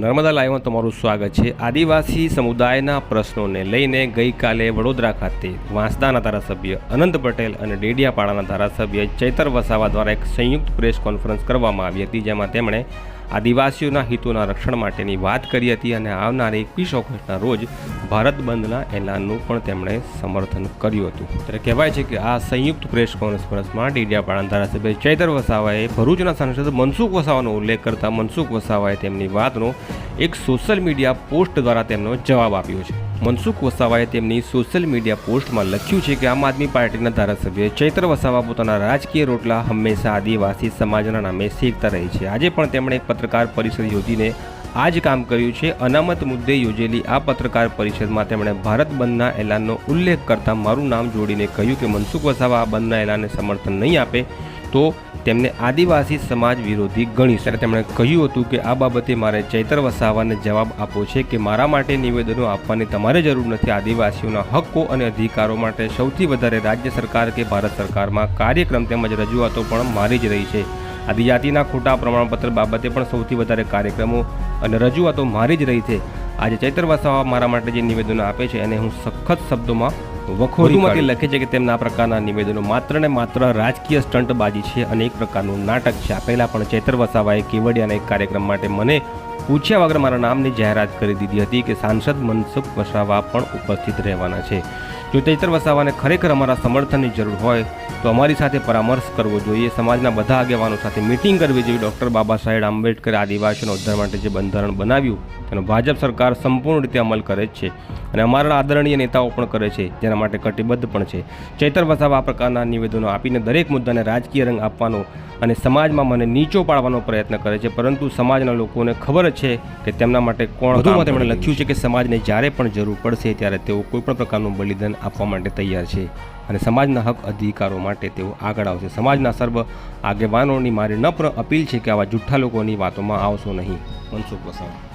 નર્મદા લાઈવમાં તમારું સ્વાગત છે. આદિવાસી સમુદાયના પ્રશ્નોને લઈને ગઈકાલે વડોદરા ખાતે વાંસદાના ધારાસભ્ય અનંત પટેલ અને ડેડિયાપાડાના ધારાસભ્ય ચૈતર વસાવા દ્વારા એક સંયુક્ત પ્રેસ કોન્ફરન્સ કરવામાં આવી હતી, જેમાં તેમણે આદિવાસીઓના હિતોના રક્ષણ માટેની વાત કરી હતી અને આવનાર એકવીસ ઓગસ્ટના રોજ ભારત બંધના એલાનનું પણ તેમણે સમર્થન કર્યું હતું. ત્યારે કહેવાય છે કે આ સંયુક્ત પ્રેસ કોન્ફરન્સમાં ડેડિયાપાડાના ધારાસભ્ય ચૈતર વસાવાએ ભરૂચના સાંસદ મનસુખ વસાવાનો ઉલ્લેખ કરતા મનસુખ વસાવાએ તેમની વાતનો એક સોશિયલ મીડિયા પોસ્ટ દ્વારા તેમનો જવાબ આપ્યો છે. મનસુખ વસાવાએ તેમની સોશિયલ મીડિયા પોસ્ટમાં લખ્યું છે કે આમ આદમી પાર્ટીના ધારાસભ્ય ચૈત્ર વસાવા પોતાના રાજકીય રોટલા હંમેશા આદિવાસી સમાજના નામે શેકતા રહે છે. આજે પણ તેમણે એક પત્રકાર પરિષદ યોજીને આ જ કામ કર્યું છે. અનામત મુદ્દે યોજેલી આ પત્રકાર પરિષદમાં તેમણે ભારત બંધના એલાનનો ઉલ્લેખ કરતા મારું નામ જોડીને કહ્યું કે મનસુખ વસાવા આ બંધના એલાનને સમર્થન નહીં આપે. તો તેમને આદિવાસી સમાજ વિરોધી ગણી ત્યારે તેમણે કહ્યું હતું કે આ બાબતે મારે ચૈતર વસાવાને જવાબ આપવો છે કે મારા માટે નિવેદનો આપવાની તમારે જરૂર નથી. આદિવાસીઓના હક્કો અને અધિકારો માટે સૌથી વધારે રાજ્ય સરકાર કે ભારત સરકારમાં કાર્યક્રમ તેમજ રજૂઆતો પણ મારી જ રહી છે. આદિજાતિના ખોટા પ્રમાણપત્ર બાબતે પણ સૌથી વધારે કાર્યક્રમો અને રજૂઆતો મારી જ રહી છે. આજે ચૈતર વસાવા મારા માટે જે નિવેદનો આપે છે એને હું સખત શબ્દોમાં વખોડીમાંથી લખે છે કે તેમના આ પ્રકારના નિવેદનો માત્ર ને માત્ર રાજકીય સ્ટંટબાજી છે. અને એક પ્રકારનું નાટક છે. આ પહેલાં પણ ચેતર વસાવાએ કેવડિયાના એક કાર્યક્રમ માટે મને પૂછ્યા વગર મારા નામની જાહેરાત કરી દીધી હતી કે સાંસદ મનસુખ વસાવા પણ ઉપસ્થિત રહેવાના છે. જો ચૈતર વસાવાને ખરેખર અમારા સમર્થનની જરૂર હોય તો અમારી સાથે પરામર્શ કરવો જોઈએ. સમાજના બધા આગેવાનો સાથે મિટિંગ કરવી જોઈએ. ડૉક્ટર બાબા સાહેબ આંબેડકરે આદિવાસીઓના ઉદ્ધાર માટે જે બંધારણ બનાવ્યું તેનો ભાજપ સરકાર સંપૂર્ણ રીતે અમલ કરે જ છે અને અમારા આદરણીય નેતાઓ પણ કરે છે જેના માટે કટિબદ્ધ પણ છે. ચૈતર વસાવા આ પ્રકારના નિવેદનો આપીને દરેક મુદ્દાને રાજકીય રંગ આપવાનો અને સમાજમાં મને નીચો પાડવાનો પ્રયત્ન કરે છે પરંતુ સમાજના લોકોને ખબર છે કે તેમના માટે કોણ વધુમાં તેમણે લખ્યું છે કે સમાજને જ્યારે પણ જરૂર પડશે ત્યારે તેઓ કોઈપણ પ્રકારનું બલિદાન આપવા માટે તૈયાર છે અને સમાજના હક અધિકારો માટે તેઓ આગળ આવશે. સમાજના સર્વ આગેવાનોની મારી નમ્ર અપીલ છે કે આવા જુઠ્ઠા લોકોની વાતોમાં આવશો નહીં. મનસુખ વસાવા.